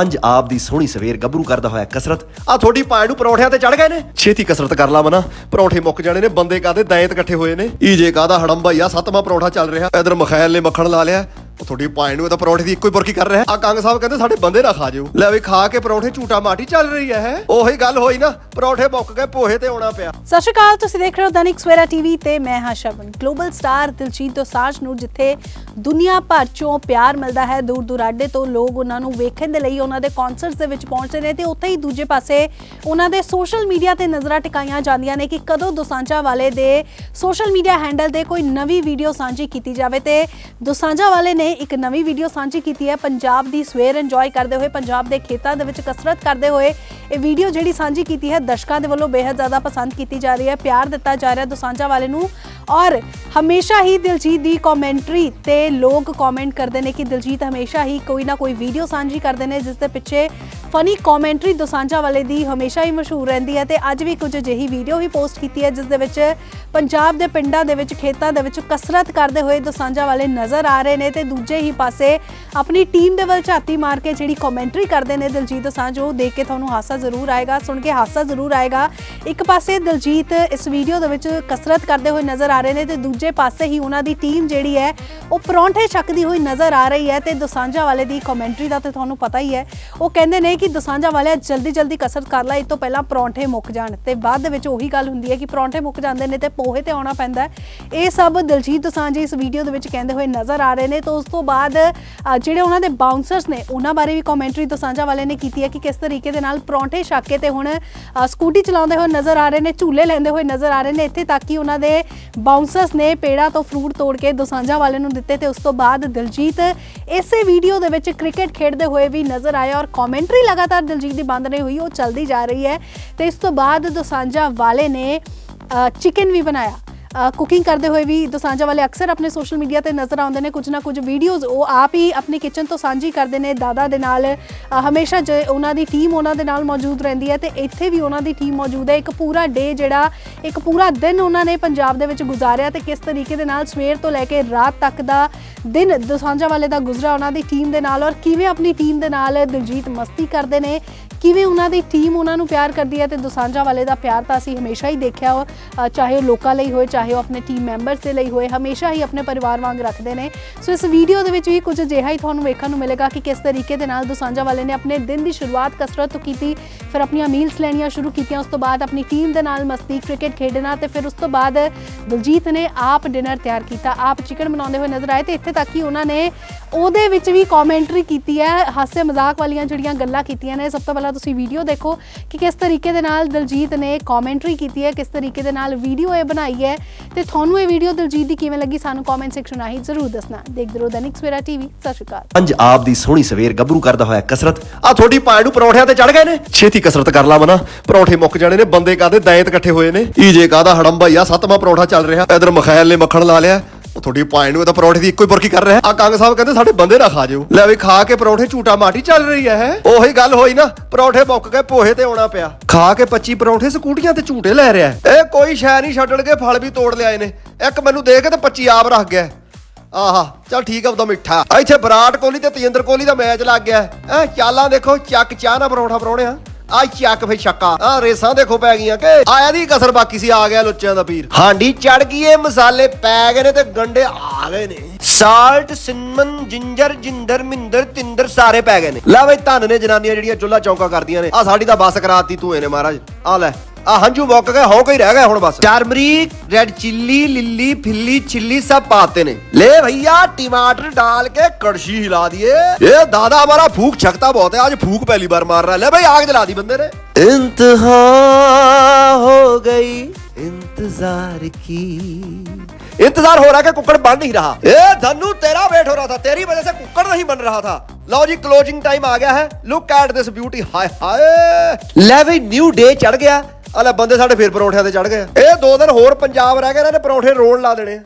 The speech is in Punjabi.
ਪੰਜ ਆਪ ਦੀ ਸੋਹਣੀ ਸਵੇਰ ਗੱਭਰੂ ਕਰਦਾ ਹੋਇਆ ਕਸਰਤ। ਆ ਤੁਹਾਡੀ ਪਾਏ ਨੂੰ ਪਰੌਂਠਿਆਂ ਤੇ ਚੜ ਗਏ ਨੇ। ਛੇਤੀ ਕਸਰਤ ਕਰ ਲਾ ਮਨਾ। ਪਰੌਂਠੇ ਮੁੱਕ ਜਾਣੇ ਨੇ, ਬੰਦੇ ਕਾਦੇ ਦਾਇਤ ਇਕੱਠੇ ਹੋਏ ਨੇ? ਈਜੇ ਕਾਦਾ ਹੜੰਬਾ ਆ ਸੱਤਵਾਂ ਪਰੌਂਠਾ ਚੱਲ ਰਿਹਾ। ਇਧਰ ਮਖੈਲ ਨੇ ਮੱਖਣ ਲਾ ਲਿਆ। ਤੁਹਾਡੀ ਪਾਏ ਨੂੰ ਤਾਂ ਪਰੌਂਠੇ ਦੀ ਇੱਕੋ ਹੀ ਬੁਰਕੀ ਕਰ ਰਿਹਾ ਆ ਕੰਗ ਸਾਹਿਬ ਕਹਿੰਦੇ ਸਾਡੇ ਬੰਦੇ ਨਾ ਖਾ ਜਿਓ। ਲੈ ਵੀ ਖਾ ਕੇ ਪਰੌਂਠੇ ਝੂਟਾ ਮਾਟੀ ਚੱਲ ਰਹੀ ਹੈ ਹੈ। ਉਹੀ ਗੱਲ ਹੋਈ ਨਾ, ਪਰੌਂਠੇ ਮੁੱਕ ਗਏ, ਪੋਹੇ ਤੇ ਆਉਣਾ ਪਿਆ। ਸਤਿ ਸ਼੍ਰੀ ਅਕਾਲ, ਤੁਸੀਂ ਦੇਖ ਰਹੇ ਹੋ ਦੈਨਿਕ ਸਵੇਰਾ ਟੀਵੀ ਤੇ ਮੈਂ ਹਾਂ ਸ਼ਰਮਨ ਗਲੋਬਲ ਸਟਾਰ ਦਿਲਜੀਤ ਦੋਸਾਂਝ ਨੂੰ ਜਿੱਥੇ ਦੁਨੀਆ ਭਰ ਚੋਂ ਪਿਆਰ ਮਿਲਦਾ ਹੈ, ਦੂਰ ਦੁਰਾਡੇ ਤੋਂ ਲੋਕ ਉਹਨਾਂ ਨੂੰ ਵੇਖਣ ਦੇ ਲਈ ਉਹਨਾਂ ਦੇ ਕਨਸਰਟਸ ਦੇ ਵਿੱਚ ਪਹੁੰਚਦੇ ਨੇ ਤੇ ਉੱਥੇ ਹੀ ਦੂਜੇ ਪਾਸੇ ਉਹਨਾਂ ਦੇ ਸੋਸ਼ਲ ਮੀਡੀਆ ਤੇ ਨਜ਼ਰਾਂ ਟਿਕਾਈਆਂ ਜਾਂਦੀਆਂ ਨੇ ਕਿ ਕਦੋਂ ਦੋਸਾਂਝਾ ਵਾਲੇ ਦੇ ਸੋਸ਼ਲ ਮੀਡੀਆ ਹੈਂਡਲ ਤੇ ਕੋਈ ਨਵੀਂ ਵੀਡੀਓ ਸਾਂਝੀ ਕੀਤੀ ਜਾਵੇ ਤੇ ਦੋਸਾਂਝਾ ਵਾਲੇ ਨੇ ਇੱਕ ਨਵੀਂ ਵੀਡੀਓ ਸਾਂਝੀ ਕੀਤੀ ਹੈ। ਪੰਜਾਬ ਦੀ ਸਵੇਰ ਇੰਜੋਏ ਕਰਦੇ ਹੋਏ, ਪੰਜਾਬ ਦੇ ਖੇਤਾਂ ਦੇ ਵਿੱਚ ਕਸਰਤ ਕਰਦੇ ਹੋਏ ਇਹ ਵੀਡੀਓ ਜਿਹੜੀ ਸਾਂਝੀ ਕੀਤੀ ਹੈ, ਦਰਸ਼ਕਾਂ ਦੇ ਵੱਲੋਂ ਬੇहद ਜ਼ਿਆਦਾ ਪਸੰਦ ਕੀਤੀ ਜਾ ਰਹੀ ਹੈ। ਪਿਆਰ ਦਿੱਤਾ ਜਾ ਰਿਹਾ। ਦੋਸਾਂਝਾ ਵਾਲੇ ਨੂੰ ਔਰ ਹਮੇਸ਼ਾ ਹੀ ਦਿਲਜੀਤ ਦੀ ਕਮੈਂਟਰੀ ਤੇ ਲੋਕ ਕਮੈਂਟ ਕਰਦੇ ਨੇ ਕਿ ਦਿਲਜੀਤ ਹਮੇਸ਼ਾ ਹੀ ਕੋਈ ਨਾ ਕੋਈ ਵੀਡੀਓ ਸਾਂਝੀ ਕਰਦੇ ਨੇ, ਜਿਸ ਦੇ ਪਿੱਛੇ ਫਨੀ ਕਮੈਂਟਰੀ ਦੋਸਾਂਝਾ ਵਾਲੇ ਦੀ ਹਮੇਸ਼ਾ ਹੀ ਮਸ਼ਹੂਰ ਰਹਿੰਦੀ ਹੈ ਤੇ ਅੱਜ ਵੀ ਕੁਝ ਅਜਿਹੀ ਵੀਡੀਓ ਵੀ ਪੋਸਟ ਕੀਤੀ ਹੈ, ਜਿਸ ਦੇ ਵਿੱਚ ਪੰਜਾਬ ਦੇ ਪਿੰਡਾਂ ਦੇ ਵਿੱਚ, ਖੇਤਾਂ ਦੇ ਵਿੱਚ ਕਸਰਤ ਕਰਦੇ ਹੋਏ ਦੋਸਾਂਝਾ ਵਾਲੇ ਨਜ਼ਰ ਆ ਰਹੇ ਨੇ ਤੇ ਦੂਜੇ ਹੀ ਪਾਸੇ ਆਪਣੀ ਟੀਮ ਦੇ ਵੱਲ ਝਾਤੀ ਮਾਰ ਕੇ ਜਿਹੜੀ ਕਮੈਂਟਰੀ ਕਰਦੇ ਨੇ ਦਿਲਜੀਤ ਦੋਸਾਂਝ, ਉਹ ਦੇਖ ਕੇ ਤੁਹਾਨੂੰ ਹਾਸਾ ਜ਼ਰੂਰ ਆਏਗਾ, ਸੁਣ ਕੇ ਹਾਸਾ ਜ਼ਰੂਰ ਆਏਗਾ। ਇੱਕ ਪਾਸੇ ਦਿਲਜੀਤ ਇਸ ਵੀਡੀਓ ਦੇ ਵਿੱਚ ਕਸਰਤ ਕਰਦੇ ਹੋਏ ਨਜ਼ਰ ਆ ਰਹੇ ਨੇ ਤੇ ਦੂਜੇ ਪਾਸੇ ਹੀ ਉਹਨਾਂ ਦੀ ਟੀਮ ਜਿਹੜੀ ਹੈ, ਉਹ ਪਰੌਂਠੇ ਛਕਦੀ ਹੋਈ ਨਜ਼ਰ ਆ ਰਹੀ ਹੈ ਤੇ ਦੋਸਾਂਝਾ ਵਾਲੇ ਦੀ ਕਮੈਂਟਰੀ ਦਾ ਤੇ ਤੁਹਾਨੂੰ ਪਤਾ ਹੀ ਹੈ, ਉਹ ਕਹਿੰਦੇ ਨੇ ਕਿ ਦੋਸਾਂਝਾ ਵਾਲਿਆ ਜਲਦੀ ਜਲਦੀ ਕਸਰਤ ਕਰ ਲੈ, ਇਹ ਤੋਂ ਪਹਿਲਾਂ ਪਰੌਂਠੇ ਮੁੱਕ ਜਾਣ ਤੇ ਬਾਅਦ ਦੇ ਵਿੱਚ ਉਹੀ ਗੱਲ ਹੁੰਦੀ ਹੈ ਕਿ ਪਰੌਂਠੇ ਮੁੱਕ ਜਾਂਦੇ ਨੇ ਤੇ ਪੋਹੇ ਤੇ ਆਉਣਾ ਪੈਂਦਾ ਇਹ ਸਭ ਦਿਲਜੀਤ ਦੋਸਾਂਝ ਇਸ ਵੀਡੀਓ ਦੇ ਵਿੱਚ ਕਹਿੰਦੇ ਹੋਏ ਨਜ਼ਰ ਆ ਰਹੇ ਨੇ ਤਾਂ ਉਸ ਤੋਂ ਬਾਅਦ ਜਿਹੜੇ ਉਹਨਾਂ ਦੇ ਬਾਉਂਸਰਸ ਨੇ, ਉਹਨਾਂ ਬਾਰੇ ਵੀ ਕਮੈਂਟਰੀ ਦੋਸਾਂਝਾ ਵਾਲੇ ਨੇ ਕੀਤੀ ਹੈ ਕਿ ਕਿਸ ਤਰੀਕੇ ਦੇ ਨਾਲ ਪਰੌਂਠੇ ਛੱਕ ਕੇ ਤੇ ਹੁਣ ਸਕੂਟੀ ਚਲਾਉਂਦੇ ਹੋਏ ਨਜ਼ਰ ਆ ਰਹੇ ਨੇ, ਝੂਲੇ ਲੈਂਦੇ ਹੋਏ ਨਜ਼ਰ ਆ ਰਹੇ ਨੇ, ਇੱਥੇ ਤੱਕ ਕਿ ਉਹਨਾਂ ਦੇ ਬਾਉਂਸਰਸ ਨੇ ਪੇੜਾ ਤੋਂ ਫਰੂਟ ਤੋੜ ਕੇ ਦੋਸਾਂਝਾ ਵਾਲੇ ਨੂੰ ਦਿੱਤੇ ਤੇ ਉਸ ਤੋਂ ਬਾਅਦ ਦਿਲਜੀਤ ਇਸੇ ਵੀਡੀਓ ਦੇ ਵਿੱਚ ਕ੍ਰਿਕਟ ਖੇਡਦੇ ਹੋਏ ਵੀ ਨਜ਼ਰ ਆਇਆ ਔਰ ਕਮੈਂਟਰੀ ਲਗਾਤਾਰ ਦਿਲਜੀਤ ਦੀ ਬੰਦ ਨਹੀਂ ਹੋਈ, ਉਹ ਚੱਲਦੀ ਜਾ ਰਹੀ ਹੈ ਤੇ ਇਸ ਤੋਂ ਬਾਅਦ ਦੋਸਾਂਝਾ ਵਾਲੇ ਨੇ ਚਿਕਨ ਵੀ ਬਣਾਇਆ। ਕੁਕਿੰਗ ਕਰਦੇ ਹੋਏ ਵੀ ਦੋਸਾਂਝਾ ਵਾਲੇ ਅਕਸਰ ਆਪਣੇ ਸੋਸ਼ਲ ਮੀਡੀਆ ਤੇ ਨਜ਼ਰ ਆਉਂਦੇ ਨੇ, ਕੁਝ ਨਾ ਕੁਝ ਵੀਡੀਓਜ਼ ਉਹ ਆਪ ਹੀ ਆਪਣੀ ਕਿਚਨ ਤੋਂ ਸਾਂਝੀ ਕਰਦੇ ਨੇ, ਦਾਦਾ ਦੇ ਨਾਲ ਹਮੇਸ਼ਾ ਜੇ ਉਹਨਾਂ ਦੀ ਟੀਮ ਉਹਨਾਂ ਦੇ ਨਾਲ ਮੌਜੂਦ ਰਹਿੰਦੀ ਹੈ ਤੇ ਇੱਥੇ ਵੀ ਉਹਨਾਂ ਦੀ ਟੀਮ ਮੌਜੂਦ ਹੈ। ਇੱਕ ਪੂਰਾ ਡੇ ਜਿਹੜਾ, ਇੱਕ ਪੂਰਾ ਦਿਨ ਉਹਨਾਂ ਨੇ ਪੰਜਾਬ ਦੇ ਵਿੱਚ ਗੁਜ਼ਾਰਿਆ ਤੇ ਕਿਸ ਤਰੀਕੇ ਦੇ ਨਾਲ ਸਵੇਰ ਤੋਂ ਲੈ ਕੇ ਰਾਤ ਤੱਕ ਦਾ ਦਿਨ ਦੋਸਾਂਝਾ ਵਾਲੇ ਦਾ ਗੁਜ਼ਰਿਆ ਉਹਨਾਂ ਦੀ ਟੀਮ ਦੇ ਨਾਲ ਔਰ ਕਿਵੇਂ ਆਪਣੀ ਟੀਮ ਦੇ ਨਾਲ ਦਿਲਜੀਤ ਮਸਤੀ ਕਰਦੇ ਨੇ ਕਿਵੇਂ ਉਹਨਾਂ ਦੀ ਟੀਮ ਉਹਨਾਂ ਨੂੰ ਪਿਆਰ ਕਰਦੀ ਹੈ ਤੇ ਦੋਸਾਂਝਾ ਵਾਲੇ ਦਾ ਪਿਆਰ ਤਾਂ ਅਸੀਂ ਹਮੇਸ਼ਾ ਹੀ ਦੇਖਿਆ ਹੋ ਚਾਹੇ ਉਹ ਲੋਕਾਂ ਲਈ ਹੋਏ, ਚਾਹੇ ਉਹ ਆਪਣੇ ਟੀਮ ਮੈਂਬਰਸ ਦੇ ਲਈ ਹੋਏ, ਹਮੇਸ਼ਾ ਹੀ ਆਪਣੇ ਪਰਿਵਾਰ ਵਾਂਗ ਰੱਖਦੇ ਨੇ। ਸੋ ਇਸ ਵੀਡੀਓ ਦੇ ਵਿੱਚ ਵੀ ਕੁਝ ਅਜਿਹਾ ਹੀ ਤੁਹਾਨੂੰ ਵੇਖਣ ਨੂੰ ਮਿਲੇਗਾ ਕਿ ਕਿਸ ਤਰੀਕੇ ਦੇ ਨਾਲ ਦੋਸਾਂਝਾ ਵਾਲੇ ਨੇ ਆਪਣੇ ਦਿਨ ਦੀ ਸ਼ੁਰੂਆਤ ਕਸਰਤ ਤੋਂ ਕੀਤੀ, ਫਿਰ ਆਪਣੀਆਂ ਮੀਲਸ ਲੈਣੀਆਂ ਸ਼ੁਰੂ ਕੀਤੀਆਂ, ਉਸ ਤੋਂ ਬਾਅਦ ਆਪਣੀ ਟੀਮ ਦੇ ਨਾਲ ਮਸਤੀ ਕ੍ਰਿਕਟ ਖੇਡਣਾ ਤੇ ਫਿਰ ਉਸ ਤੋਂ ਬਾਅਦ ਦਲਜੀਤ ਨੇ ਆਪ ਡਿਨਰ ਤਿਆਰ ਕੀਤਾ। ਆਪ ਚਿਕਨ ਬਣਾਉਂਦੇ ਹੋਏ ਨਜ਼ਰ ਆਏ ਤੇ ਇੱਥੇ ਤੱਕ ਕਿ ਉਹਨਾਂ ਨੇ ਉਹਦੇ ਵਿੱਚ ਵੀ ਕਮੈਂਟਰੀ ਕੀਤੀ ਹੈ ਹਾਸੇ ਮਜ਼ਾਕ ਵਾਲੀਆਂ ਜਿਹੜੀਆਂ ਗੱਲਾਂ ਕੀਤੀਆਂ ਨੇ, ਸਭ ਤੋਂ ਪਹਿਲਾਂ ਤੁਸੀਂ ਵੀਡੀਓ ਦੇਖੋ ਕਿ ਕਿਸ ਤਰੀਕੇ ਦੇ ਨਾਲ ਦਲਜੀਤ ਨੇ ਕਮੈਂਟਰੀ ਕੀਤੀ ਹੈ, ਕਿਸ ਤਰੀਕੇ ਦੇ ਨਾਲ ਵੀਡੀਓ ਇਹ ਬਣਾਈ ਹੈ ਤੇ ਤੁਹਾਨੂੰ ਇਹ ਵੀਡੀਓ ਦਲਜੀਤ ਦੀ ਕਿਵੇਂ ਲੱਗੀ ਸਾਨੂੰ ਕਮੈਂਟ ਸੈਕਸ਼ਨ ਰਾਹੀਂ ਜ਼ਰੂਰ ਦੱਸਣਾ। ਦੇਖਦੇ ਰਹੋ ਦੈਨਿਕ ਸਵੇਰਾ ਟੀਵੀ ਸਤਿ ਸ਼੍ਰੀ ਅਕਾਲ। ਪੰਜ ਆਪ ਦੀ ਸੋਹਣੀ ਸਵੇਰ ਗੱਭਰੂ ਕਰਦਾ ਹੋਇਆ ਕਸਰਤ। ਆ ਤੁਹਾਡੀ ਪਾਏ ਨੂੰ ਪਰੌਂਠਿਆਂ ਤੇ ਚੜ ਗਏ ਨੇ। ਛੇਤੀ ਕਸਰਤ ਕਰ ਲਾ ਮਨਾ। ਪਰੌਂਠੇ ਮੁੱਕ ਜਾਣੇ ਨੇ, ਬੰਦੇ ਕਾਦੇ ਦਾਇਤ ਇਕੱਠੇ ਹੋਏ ਨੇ। ਈਜੇ ਕਾਦਾ ਹੜੰਬਾ ਹੀ ਆ, ਸੱਤਵਾਂ ਪਰੌਂਠਾ ਚੱਲ ਰਿਹਾ। ਇਧਰ ਮਖੈਲ ਨੇ ਮੱਖਣ ਲਾ ਲਿਆ। ਉਹ ਤੁਹਾਡੀ ਪਾਏ ਨੂੰ ਤਾਂ ਪਰੌਂਠੇ ਦੀ ਇੱਕੋ ਹੀ ਬੁਰਕੀ ਕਰ ਰਿਹਾ ਆ ਕੰਗ ਸਾਹਿਬ ਕਹਿੰਦੇ ਸਾਡੇ ਬੰਦੇ ਨਾ ਖਾ ਜਿਓ। ਲੈ ਵੀ ਖਾ ਕੇ ਪਰੌਂਠੇ ਝੂਟਾ ਮਾਟੀ ਚੱਲ ਰਹੀ ਹੈ ਉਹੀ ਗੱਲ ਹੋਈ ਨਾ, ਪਰੌਂਠੇ ਮੁੱਕ ਗਏ, ਪੋਹੇ ਤੇ ਆਉਣਾ ਪਿਆ। ਖਾ ਕੇ 25 ਪਰੌਂਠੇ ਸਕੂਟੀਆਂ ਤੇ ਝੂਟੇ ਲੈ ਰਿਹਾ ਇਹ ਕੋਈ ਸ਼ੈ ਨਹੀਂ ਛੱਡਣਗੇ ਫਲ ਵੀ ਤੋੜ ਲਿਆਏ ਨੇ। ਇੱਕ ਮੈਨੂੰ ਦੇ ਕੇ ਤੇ 25 ਆਪ ਰੱਖ ਗਿਆ ਆਹਾ, ਚਲ ਠੀਕ ਆ ਉਹਦਾ ਮਿੱਠਾ। ਇੱਥੇ ਵਿਰਾਟ ਕੋਹਲੀ ਤੇ ਤੇਜਿੰਦਰ ਕੋਹਲੀ ਦਾ ਮੈਚ ਲੱਗ ਗਿਆ ਐ ਚਾਲਾਂ ਦੇਖੋ, ਚੱਕ ਚਾਹ ਨਾ ਪਰੌਂਠਾ ਪਰੌਣਿਆ ਆ ਚੱਕ ਫੇ ਛੱਕਾ। ਆ ਰੇਸਾਂ ਦੇਖੋ ਪੈ ਗਈਆਂ ਕਿ ਆਇਆ ਦੀ ਕਸਰ, ਬਾਕੀ ਸੀ ਆ ਗਿਆ ਲੁੱਚਿਆਂ ਦਾ ਪੀਰ। ਹਾਂਡੀ ਚੜ ਗਈ ਏ ਮਸਾਲੇ ਪੈ ਗਏ ਨੇ ਤੇ ਗੰਡੇ ਆ ਗਏ ਨੇ। ਸਾਲਟ ਸਿਨਮਨ ਜਿੰਜਰ, ਜਿੰਦਰ, ਮਿੰਦਰ, ਤਿੰਦਰ ਸਾਰੇ ਪੈ ਗਏ ਨੇ। ਲੈ ਬਈ, ਧੰਨ ਨੇ ਜਨਾਨੀਆਂ ਜਿਹੜੀਆਂ ਚੁੱਲਾ ਚੌਂਕਾ ਕਰਦੀਆਂ ਨੇ। ਆ ਸਾਡੀ ਤਾਂ ਬੱਸ ਕਰਾਤੀ ਤੂੰ ਇਹਨੇ ਮਹਾਰਾਜ। ਆ ਲੈ। ਆ ਹੰਝੂ ਮੁੱਕ ਗਏ ਹੋ ਕੋਈ ਰਹਿ ਗਿਆ ਹੁਣ ਬਸ turmeric red chilli Lillie फिल्ली chilli सब पाते ने ले भैया टमाटर डाल के कड़छी हिला दिए ये दादा हमारा फूक छकता बहुत है आज फूक पहली बार मार रहा है ले भाई आग जला दी बंदे ने इंतहा हो गई इंतजार की इंतजार हो रहा है कि कुकड़ बन नहीं रहा ए धनु तेरा वेट हो रहा था तेरी वजह से कुकड़ नहीं बन रहा था लो जी क्लोजिंग टाइम आ गया है लुक एट दिस ब्यूटी हाय हाय ले भाई न्यू डे चढ़ गया ਆ ਲੈ ਬੰਦੇ ਸਾਡੇ ਫੇਰ ਪਰੌਂਠਿਆਂ ਤੇ ਚੜ ਗਏ ਆ। ਇਹ ਦੋ ਦਿਨ ਹੋਰ ਪੰਜਾਬ ਰਹਿ ਗਏ ਇਹਨਾਂ ਨੇ ਪਰੌਂਠੇ ਰੋਣ ਲਾ ਦੇਣੇ ਆ